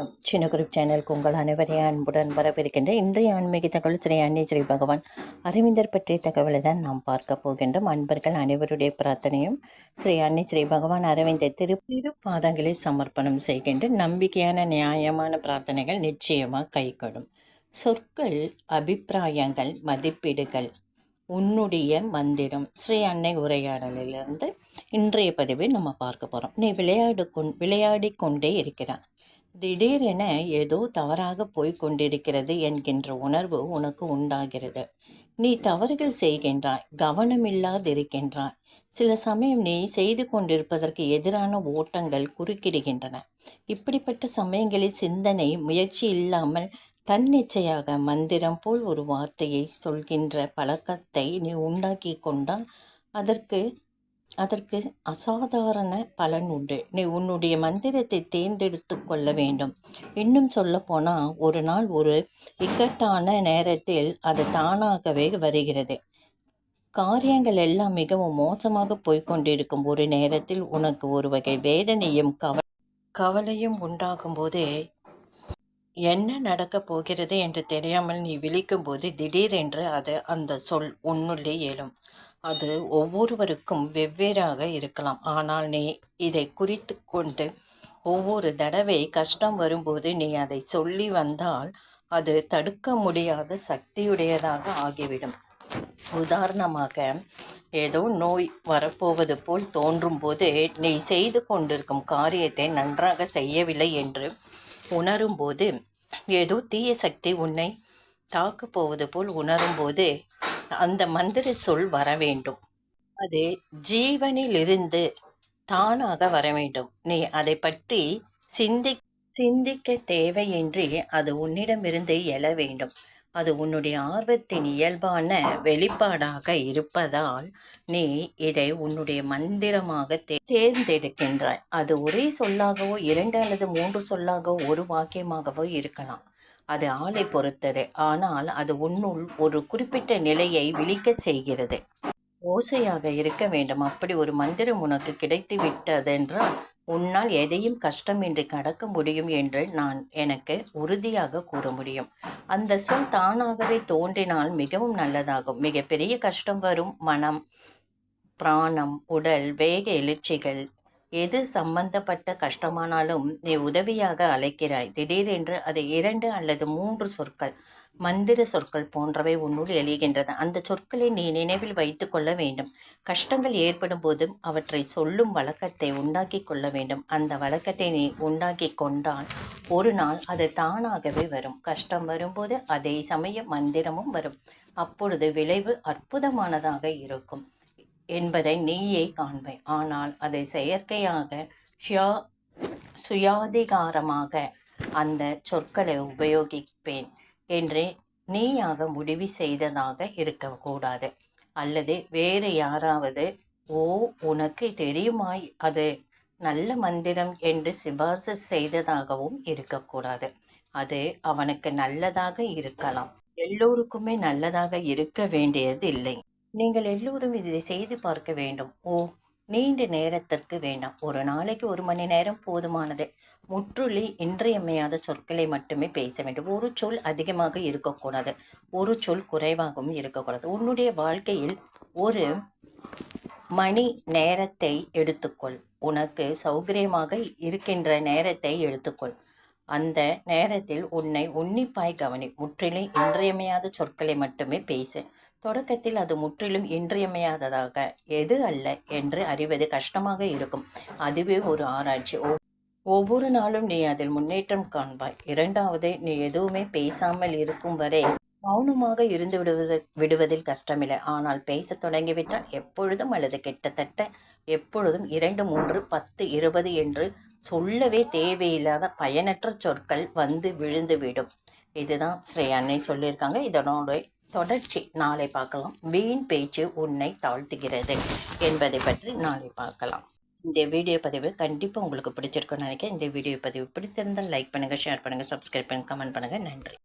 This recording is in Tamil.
வணக்கம். சின்ன குரூப் சேனலுக்கு உங்கள் அனைவரையும் அன்புடன் வரவிருக்கின்ற இன்றைய ஆன்மீக தகவல் ஸ்ரீ அன்னை ஸ்ரீ பகவான் அரவிந்தர் பற்றிய தகவலை தான் நாம் பார்க்க போகின்றோம். அன்பர்கள் அனைவருடைய பிரார்த்தனையும் ஸ்ரீ அன்னை ஸ்ரீ பகவான் அரவிந்தர் திரு பாதங்களை சமர்ப்பணம் செய்கின்ற நம்பிக்கையான நியாயமான பிரார்த்தனைகள் நிச்சயமாக கைகொடும். சொற்கள் அபிப்பிராயங்கள் மதிப்பீடுகள் உன்னுடைய மந்திரம் ஸ்ரீ அன்னை உரையாடலிலிருந்து இன்றைய பதிவை நம்ம பார்க்க போகிறோம் நீ விளையாடு கொண் விளையாடி கொண்டே இருக்கிறான் திடீரென ஏதோ தவறாக போய்க் கொண்டிருக்கிறது என்கின்ற உணர்வு உனக்கு உண்டாகிறது. நீ தவறுகள் செய்கின்றாய் கவனமில்லாதிருக்கின்றாய். சில சமயம் நீ செய்து கொண்டிருப்பதற்கு எதிரான ஓட்டங்கள் குறுக்கிடுகின்றன. இப்படிப்பட்ட சமயங்களில் சிந்தனை முயற்சி இல்லாமல் தன்னிச்சையாக மந்திரம் போல் ஒரு வார்த்தையை சொல்கின்ற பழக்கத்தை நீ உண்டாக்கி கொண்டால் அதற்கு அதற்கு அசாதாரண பலன் உண்டு. நீ உன்னுடைய மந்திரத்தை தேர்ந்தெடுத்து கொள்ள வேண்டும். இன்னும் சொல்லப்போனால் ஒரு நாள் ஒரு இக்கட்டான நேரத்தில் அது தானாகவே வருகிறது. காரியங்கள் எல்லாம் மிகவும் மோசமாக போய்கொண்டிருக்கும் ஒரு நேரத்தில் உனக்கு ஒரு வகை வேதனையும் கவ கவலையும் உண்டாகும் போதே என்ன நடக்கப் போகிறது என்று தெரியாமல் நீ விழிக்கும்போது திடீரென்று அது அந்த சொல் உன்னுள்ளே எழும். அது ஒவ்வொருவருக்கும் வெவ்வேறாக இருக்கலாம். ஆனால் நீ இதை குறித்து கொண்டு ஒவ்வொரு தடவை கஷ்டம் வரும்போது நீ அதை சொல்லி வந்தால் அது தடுக்க முடியாத சக்தியுடையதாக ஆகிவிடும். உதாரணமாக ஏதோ நோய் வரப்போவது போல் தோன்றும் போது நீ செய்து கொண்டிருக்கும் காரியத்தை நன்றாக செய்யவில்லை என்று உணரும்போது ஏதோ தீய சக்தி உன்னை தாக்கப் போவது போல் உணரும்போது அந்த மந்திர சொல் வர வேண்டும். அது ஜீவனிலிருந்து தானாக வர வேண்டும். நீ அதை பற்றி சிந்தி சிந்திக்க தேவையின்றி அது உன்னிடமிருந்து எழ வேண்டும். அது உன்னுடைய ஆர்வத்தின் இயல்பான வெளிப்பாடாக இருப்பதால் நீ இதை உன்னுடைய மந்திரமாக தேர்ந்தெடுக்கின்றாய். அது ஒரே சொல்லாகவோ இரண்டு அல்லது மூன்று சொல்லாகவோ ஒரு வாக்கியமாகவோ இருக்கலாம். அது ஆளை பொறுத்தது. ஆனால் அது உன்னுள் ஒரு குறிப்பிட்ட நிலையை விழிக்க செய்கிறது. ஓசையாக இருக்க வேண்டும். அப்படி ஒரு மந்திரம் உனக்கு கிடைத்து விட்டதென்றால் உன்னால் எதையும் கஷ்டமின்றி கடக்க முடியும் என்று நான் எனக்கு உறுதியாக கூற முடியும். அந்த சொல் தானாகவே தோன்றினால் மிகவும் நல்லதாகும். மிகப்பெரிய கஷ்டம் வரும். மனம் பிராணம் உடல் வேக எழுச்சிகள் எது சம்பந்தப்பட்ட கஷ்டமானாலும் நீ உதவியாக அழைக்கிறாய். திடீரென்று அது இரண்டு அல்லது மூன்று சொற்கள் மந்திர சொற்கள் போன்றவை உன்னுள் எழுகின்றன. அந்த சொற்களை நீ நினைவில் வைத்து கொள்ள வேண்டும். கஷ்டங்கள் ஏற்படும் போதும் அவற்றை சொல்லும் வழக்கத்தை உண்டாக்கி கொள்ள வேண்டும். அந்த வழக்கத்தை நீ உண்டாக்கி கொண்டால் ஒரு நாள் அது தானாகவே வரும். கஷ்டம் வரும்போது அதே சமயம் மந்திரமும் வரும். அப்பொழுது விளைவு அற்புதமானதாக இருக்கும். என்பதை நீயே காண்பாய் ஆனால் அதை செயற்கையாக சுயா சுயாதிகாரமாக அந்த சொற்களை உபயோகிப்பேன் என்று நீயாக முடிவு செய்ததாக இருக்கக்கூடாது. அல்லது வேறு யாராவது ஓ உனக்கு தெரியுமாய் அது நல்ல மந்திரம் என்று சிபார்சு செய்ததாகவும் இருக்கக்கூடாது. அது அவனுக்கு நல்லதாக இருக்கலாம். எல்லோருக்குமே நல்லதாக இருக்க வேண்டியது இல்லை நீங்கள் எல்லோரும் இதை செய்து பார்க்க வேண்டும். ஓ நீண்ட நேரத்திற்கு வேண்டாம். ஒரு நாளைக்கு ஒரு மணி நேரம் போதுமானது. முற்றுலி இன்றியமையாத சொற்களை மட்டுமே பேச வேண்டும். ஒரு சொல் அதிகமாக இருக்கக்கூடாது. ஒரு சொல் குறைவாகவும் இருக்கக்கூடாது. உன்னுடைய வாழ்க்கையில் ஒரு மணி நேரத்தை எடுத்துக்கொள். உனக்கு சௌகரியமாக இருக்கின்ற நேரத்தை எடுத்துக்கொள். அந்த நேரத்தில் உன்னை உன்னிப்பாய் கவனி முற்றிலும் இன்றியமையாத சொற்களை மட்டுமே பேசு. தொடக்கத்தில் அது முற்றிலும் இன்றியமையாததாக எது அல்ல என்று அறிவது கஷ்டமாக இருக்கும். அதுவே ஒரு ஆராய்ச்சி. ஒவ்வொரு நாளும் நீ அதில் முன்னேற்றம் காண்பாய். இரண்டாவது நீ எதுவுமே பேசாமல் இருக்கும் வரை மௌனமாக இருந்து விடுவது விடுவதில் கஷ்டமில்லை. ஆனால் பேசத் தொடங்கிவிட்டால் எப்பொழுதும் அல்லது கிட்டத்தட்ட எப்பொழுதும் இரண்டு மூன்று பத்து இருபது என்று சொல்லவே தேவையில்லாத பயனற்ற சொற்கள் வந்து விழுந்துவிடும். இதுதான் ஸ்ரீ அன்னை சொல்லியிருக்காங்க. இதனோட தொடர்ச்சி. நாளை பார்க்கலாம். வீண் பேச்சு உன்னை தாழ்த்துகிறது என்பதை பற்றி நாளை பார்க்கலாம். இந்த வீடியோ பதிவு கண்டிப்பாக உங்களுக்கு பிடிச்சிருக்குன்னு நினைக்கிறேன். இந்த வீடியோ பதிவு பிடித்திருந்தால் லைக் பண்ணுங்கள் ஷேர் பண்ணுங்கள் சப்ஸ்கிரைப் பண்ணுங்கள் கமெண்ட் பண்ணுங்கள் நன்றி.